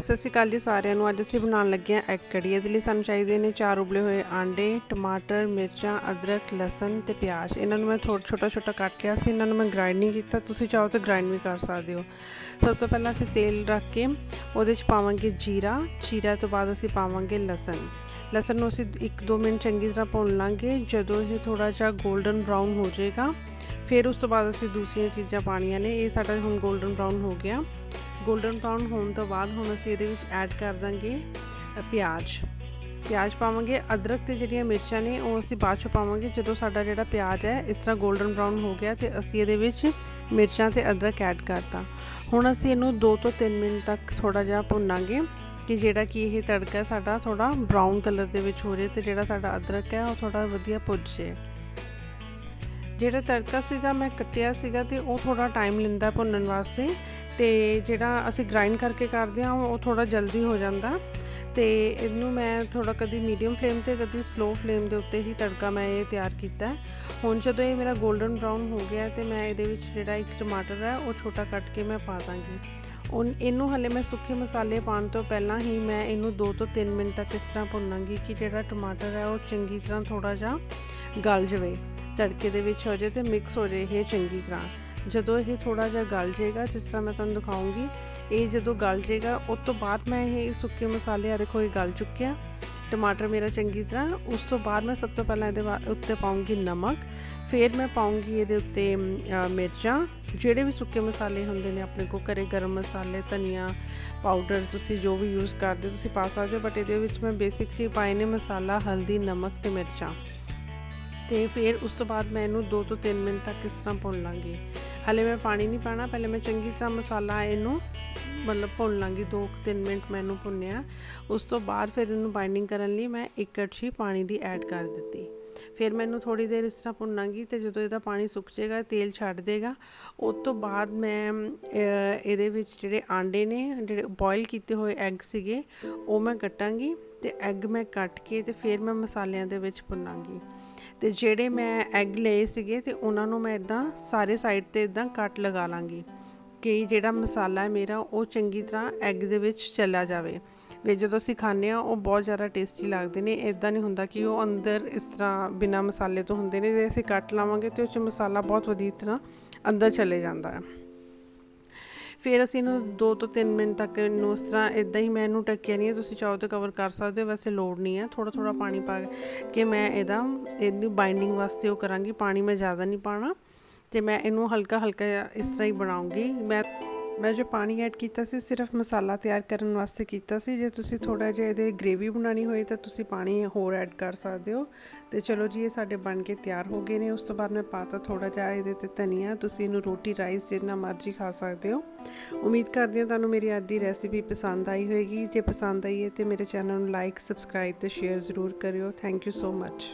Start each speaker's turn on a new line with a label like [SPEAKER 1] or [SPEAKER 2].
[SPEAKER 1] ਸਤਿ ਸ਼੍ਰੀ ਅਕਾਲ ਜੀ ਸਾਰਿਆਂ ਨੂੰ। ਅੱਜ ਅਸੀਂ ਬਣਾਉਣ ਲੱਗੇ ਹਾਂ ਐਗ ਕੜੀ। ਇਹਦੇ ਲਈ ਸਾਨੂੰ ਚਾਹੀਦੇ ਨੇ ਚਾਰ ਉਬਲੇ ਹੋਏ ਆਂਡੇ, ਟਮਾਟਰ, ਮਿਰਚਾਂ, ਅਦਰਕ, ਲਸਣ ਤੇ ਪਿਆਜ਼। ਇਹਨਾਂ ਨੂੰ ਮੈਂ ਥੋੜਾ ਛੋਟਾ ਛੋਟਾ ਕੱਟ ਲਿਆ ਸੀ ਇਹਨਾਂ ਨੂੰ ਮੈਂ ਗ੍ਰਾਈਂਡ ਨਹੀਂ ਕੀਤਾ। ਤੁਸੀਂ ਚਾਹੋ ਤਾਂ ਗ੍ਰਾਈਂਡ ਵੀ ਕਰ ਸਕਦੇ ਹੋ। ਸਭ ਤੋਂ ਪਹਿਲਾਂ ਅਸੀਂ ਤੇਲ ਰੱਖ ਕੇ ਉਹਦੇ 'ਚ ਪਾਵਾਂਗੇ ਜੀਰਾ। ਜੀਰਾ ਤੋਂ ਬਾਅਦ ਅਸੀਂ ਪਾਵਾਂਗੇ ਲਸਣ। ਲਸਣ ਨੂੰ ਅਸੀਂ 1-2 ਮਿੰਟ ਚੰਗੀ ਤਰ੍ਹਾਂ ਭੁੰਨ ਲਾਂਗੇ। ਜਦੋਂ ਇਹ ਥੋੜਾ ਜਿਹਾ 골ਡਨ ਬਰਾਊਨ ਹੋ ਜਾਏਗਾ, ਫਿਰ ਉਸ ਤੋਂ ਬਾਅਦ ਅਸੀਂ ਦੂਸਰੀਆਂ ਚੀਜ਼ਾਂ ਪਾਣੀਆਂ ਨੇ। ਇਹ ਸਾਡਾ ਹੁਣ 골ਡਨ ਬਰਾਊਨ ਹੋ ਗਿਆ। 골ਡਨ ਬਰਾਊਨ ਹੋਣ ਤੋਂ ਬਾਅਦ ਹੁਣ ਅਸੀਂ ਇਹਦੇ ਵਿੱਚ ਐਡ ਕਰ ਦਾਂਗੇ ਪਿਆਜ਼। ਪਿਆਜ਼ ਪਾਵਾਂਗੇ, ਅਦਰਕ ਤੇ ਜਿਹੜੀਆਂ ਮਿਰਚਾਂ ਨੇ, ਉਹ ਅਸੀਂ ਬਾਅਦ ਚ ਪਾਵਾਂਗੇ। ਜਦੋਂ ਸਾਡਾ ਜਿਹੜਾ ਪਿਆਜ਼ ਹੈ, ਇਸ ਤਰ੍ਹਾਂ 골ਡਨ ਬਰਾਊਨ ਹੋ ਗਿਆ ਤੇ ਅਸੀਂ ਇਹਦੇ ਵਿੱਚ ਮਿਰਚਾਂ ਤੇ ਅਦਰਕ ਐਡ ਕਰਤਾ। ਹੁਣ ਅਸੀਂ ਇਹਨੂੰ 2 ਤੋਂ 3 ਮਿੰਟ ਤੱਕ ਥੋੜਾ ਜਿਹਾ ਭੁੰਨਾਂਗੇ ਕਿ ਜਿਹੜਾ ਕਿ ਇਹ ਤੜਕਾ ਸਾਡਾ ਥੋੜਾ ਬਰਾਊਨ ਕਲਰ ਦੇ ਵਿੱਚ ਹੋ ਜੇ ਤੇ ਜਿਹੜਾ ਸਾਡਾ ਅਦਰਕ ਹੈ, ਉਹ ਥੋੜਾ ਵਧੀਆ ਭੁੱਜ ਜੇ ਜਿਹੜਾ ਤੜਕਾ ਸੀਗਾ, ਮੈਂ ਕੱਟਿਆ ਸੀਗਾ ਤੇ ਉਹ ਥੋੜਾ ਟਾਈਮ ਲੈਂਦਾ ਭੁੰਨਣ ਵਾਸਤੇ। ਤੇ ਜਿਹੜਾ ਅਸੀਂ ਗ੍ਰਾਈਂਡ ਕਰਕੇ ਕਰਦੇ ਹਾਂ, ਉਹ ਥੋੜਾ ਜਲਦੀ ਹੋ ਜਾਂਦਾ। ਤੇ ਇਹਨੂੰ ਮੈਂ ਥੋੜਾ ਕਦੀ ਮੀਡੀਅਮ ਫਲੇਮ ਤੇ, ਕਦੀ ਸਲੋ ਫਲੇਮ ਦੇ ਉੱਤੇ ਹੀ ਤੜਕਾ ਮੈਂ ਇਹ ਤਿਆਰ ਕੀਤਾ। ਹੁਣ ਜਦੋਂ ਇਹ ਮੇਰਾ 골ਡਨ ਬਰਾਊਨ ਹੋ ਗਿਆ ਤੇ ਮੈਂ ਇਹਦੇ ਵਿੱਚ ਜਿਹੜਾ ਇੱਕ ਟਮਾਟਰ ਹੈ, ਉਹ ਛੋਟਾ ਕੱਟ ਕੇ ਮੈਂ ਪਾ ਦਾਂਗੀ। ਉਹ ਇਹਨੂੰ ਹਲੇ ਮੈਂ ਸੁੱਕੇ ਮਸਾਲੇ ਪਾਉਣ ਤੋਂ ਪਹਿਲਾਂ ਹੀ ਮੈਂ ਇਹਨੂੰ 2 ਤੋਂ 3 ਮਿੰਟ ਤੱਕ ਇਸ ਤਰ੍ਹਾਂ ਭੁੰਨਾਂਗੀ ਕਿ ਜਿਹੜਾ ਟਮਾਟਰ ਹੈ, ਉਹ ਚੰਗੀ ਤਰ੍ਹਾਂ ਥੋੜਾ ਜਿਹਾ ਗਲ ਜਾਵੇ, ਤੜਕੇ ਦੇ ਵਿੱਚ ਹੋ ਜਾਏ ਤੇ ਮਿਕਸ ਹੋ ਜਾਏ ਇਹ ਚੰਗੀ ਤਰ੍ਹਾਂ। ਜਦੋਂ ਇਹ ਥੋੜਾ ਜਿਹਾ ਗਲ ਜਾਏਗਾ, ਜਿਸ ਤਰ੍ਹਾਂ ਮੈਂ ਤੁਹਾਨੂੰ ਦਿਖਾਉਂਗੀ, ਇਹ ਜਦੋਂ ਗਲ ਜਾਏਗਾ, ਉਸ ਤੋਂ ਬਾਅਦ ਮੈਂ ਇਹ ਸੁੱਕੇ ਮਸਾਲੇ ਆ ਦੇਖੋ ਇਹ ਗਲ ਚੁੱਕਿਆ ਟਮਾਟਰ ਮੇਰਾ ਚੰਗੀ ਤਰ੍ਹਾਂ, ਉਸ ਤੋਂ ਬਾਅਦ ਮੈਂ ਸਭ ਤੋਂ ਪਹਿਲਾਂ ਇਹਦੇ ਬਾ- ਉੱਤੇ ਪਾਉਂਗੀ ਨਮਕ, ਫਿਰ ਮੈਂ ਪਾਉਂਗੀ ਇਹਦੇ ਉੱਤੇ ਮਿਰਚਾਂ, ਜਿਹੜੇ ਵੀ ਸੁੱਕੇ ਮਸਾਲੇ ਹੁੰਦੇ ਨੇ ਆਪਣੇ ਕੋਲ, ਘਰੇ ਗਰਮ ਮਸਾਲੇ, ਧਨੀਆ ਪਾਊਡਰ ਤੁਸੀਂ ਜੋ ਵੀ ਯੂਜ਼ ਕਰਦੇ ਹੋ, ਤੁਸੀਂ ਪਾ ਸਕਦੇ ਹੋ ਬਟ ਇਹਦੇ ਵਿੱਚ ਮੈਂ ਬੇਸਿਕ ਚੀਜ਼ ਪਾਏ ਨੇ ਮਸਾਲਾ, ਹਲਦੀ, ਨਮਕ ਤੇ ਮਿਰਚਾਂ। ਤੇ ਫਿਰ ਉਸ ਤੋਂ ਬਾਅਦ ਮੈਂ ਇਹਨੂੰ 2 ਤੋਂ 3 ਮਿੰਟ ਤੱਕ ਇਸ ਤਰ੍ਹਾਂ ਭੁੰਨ ਲਾਂਗੀ। ਹਲੇ ਮੈਂ ਪਾਣੀ ਨਹੀਂ ਪਾਣਾ, ਪਹਿਲੇ ਮੈਂ ਚੰਗੀ ਤਰ੍ਹਾਂ ਮਸਾਲਾ ਇਹਨੂੰ ਮਤਲਬ ਭੁੰਨ ਲਾਂਗੀ 2-3 ਮਿੰਟ ਮੈਨੂੰ ਭੁੰਨਿਆ। ਉਸ ਤੋਂ ਬਾਅਦ ਫਿਰ ਇਹਨੂੰ ਬਾਈਂਡਿੰਗ ਕਰਨ ਲਈ ਮੈਂ ਇੱਕ ਕੜਛੀ ਪਾਣੀ ਦੀ ਐਡ ਕਰ ਦਿੱਤੀ। ਫਿਰ ਮੈਨੂੰ ਥੋੜੀ ਦੇਰ ਇਸ ਤਰ੍ਹਾਂ ਭੁੰਨਾਂਗੀ ਤੇ ਜਦੋਂ ਇਹਦਾ ਪਾਣੀ ਸੁੱਕ ਜਾਏਗਾ, ਤੇਲ ਛੱਡ ਦੇਗਾ। ਉਸ ਤੋਂ ਬਾਅਦ ਮੈਂ ਇਹਦੇ ਵਿੱਚ ਜਿਹੜੇ ਆਂਡੇ ਨੇ, ਜਿਹੜੇ ਬੋਇਲ ਕੀਤੇ ਹੋਏ ਐਗ ਸੀਗੇ, ਉਹ ਮੈਂ ਕੱਟਾਂਗੀ ਤੇ ਐਗ ਮੈਂ ਕੱਟ ਕੇ ਤੇ ਫਿਰ ਮੈਂ ਮਸਾਲਿਆਂ ਦੇ ਵਿੱਚ ਭੁੰਨਾਂਗੀ। ਤੇ ਜਿਹੜੇ ਮੈਂ ਐਗ ਲਏ ਸੀਗੇ ਤੇ ਉਹਨਾਂ ਨੂੰ ਮੈਂ ਇਦਾਂ ਸਾਰੇ ਸਾਈਡ ਤੇ ਇਦਾਂ ਕੱਟ ਲਗਾ ਲਾਂਗੀ ਕਿ ਜਿਹੜਾ ਮਸਾਲਾ ਹੈ ਮੇਰਾ, ਉਹ ਚੰਗੀ ਤਰ੍ਹਾਂ ਐਗ ਦੇ ਵਿੱਚ ਚਲਾ ਜਾਵੇ। ਵੀ ਜਦੋਂ ਅਸੀਂ ਖਾਂਦੇ ਆ ਉਹ ਬਹੁਤ ਜ਼ਿਆਦਾ ਟੇਸਟੀ ਲੱਗਦੇ ਨੇ। ਇਦਾਂ ਨਹੀਂ ਹੁੰਦਾ ਕਿ ਉਹ ਅੰਦਰ ਇਸ ਤਰ੍ਹਾਂ ਬਿਨਾ ਮਸਾਲੇ ਤੋਂ ਹੁੰਦੇ ਨੇ। ਜੇ ਅਸੀਂ ਕੱਟ ਲਾਵਾਂਗੇ ਤੇ ਉਹ ਚ ਮਸਾਲਾ ਬਹੁਤ ਵਧੀਆ ਤਰ੍ਹਾਂ ਅੰਦਰ ਚਲੇ ਜਾਂਦਾ ਹੈ। ਫਿਰ ਅਸੀਂ ਇਹਨੂੰ 2 ਤੋਂ 3 ਮਿੰਟ ਤੱਕ ਇਹਨੂੰ ਇਸ ਤਰ੍ਹਾਂ ਇਦਾਂ ਹੀ ਮੈਂ ਇਹਨੂੰ ਟੱਕਿਆ ਨਹੀਂ ਹੈ। ਤੁਸੀਂ ਚਾਹੋ ਤਾਂ ਕਵਰ ਕਰ ਸਕਦੇ ਹੋ, ਵੈਸੇ ਲੋੜ ਨਹੀਂ ਹੈ। ਥੋੜਾ ਥੋੜਾ ਪਾਣੀ ਪਾ ਕੇ ਮੈਂ ਇਹਦਾ, ਇਹਦੀ ਬਾਈਂਡਿੰਗ ਵਾਸਤੇ ਉਹ ਕਰਾਂਗੀ। ਪਾਣੀ ਮੈਂ ਜ਼ਿਆਦਾ ਨਹੀਂ ਪਾਣਾ ਤੇ ਮੈਂ ਇਹਨੂੰ ਹਲਕਾ ਹਲਕਾ ਇਸ ਤਰ੍ਹਾਂ ਹੀ ਬਣਾਉਂਗੀ। ਮੈਂ ਮੈਂ ਜੋ ਪਾਣੀ ਐਡ ਕੀਤਾ ਸੀ ਸਿਰਫ ਮਸਾਲਾ ਤਿਆਰ ਕਰਨ ਵਾਸਤੇ ਕੀਤਾ ਸੀ। ਜੇ ਤੁਸੀਂ ਥੋੜਾ ਜਿਹਾ ਇਹਦੇ ਗ੍ਰੇਵੀ ਬਣਾਣੀ ਹੋਏ ਤਾਂ ਤੁਸੀਂ ਪਾਣੀ ਹੋਰ ਐਡ ਕਰ ਸਕਦੇ ਹੋ। ਤੇ ਚਲੋ ਜੀ, ਇਹ ਸਾਡੇ ਬਣ ਕੇ ਤਿਆਰ ਹੋ ਗਏ ਨੇ। ਉਸ ਤੋਂ ਬਾਅਦ ਮੈਂ ਪਾਤਾ ਥੋੜਾ ਜਿਹਾ ਇਹਦੇ ਤੇ ਧਨੀਆ। ਤੁਸੀਂ ਇਹਨੂੰ ਰੋਟੀ ਰਾਈਸ ਜਿੰਨਾ ਮਰਜ਼ੀ ਖਾ ਸਕਦੇ ਹੋ। ਉਮੀਦ ਕਰਦੀ ਹਾਂ ਤੁਹਾਨੂੰ ਮੇਰੀ ਅੱਜ ਦੀ ਰੈਸਿਪੀ ਪਸੰਦ ਆਈ ਹੋਵੇਗੀ ਜੇ ਪਸੰਦ ਆਈ ਹੈ ਤੇ ਮੇਰੇ ਚੈਨਲ ਨੂੰ ਲਾਈਕ ਸਬਸਕ੍ਰਾਈਬ ਤੇ ਸ਼ੇਅਰ ਜ਼ਰੂਰ ਕਰਿਓ। Thank you so much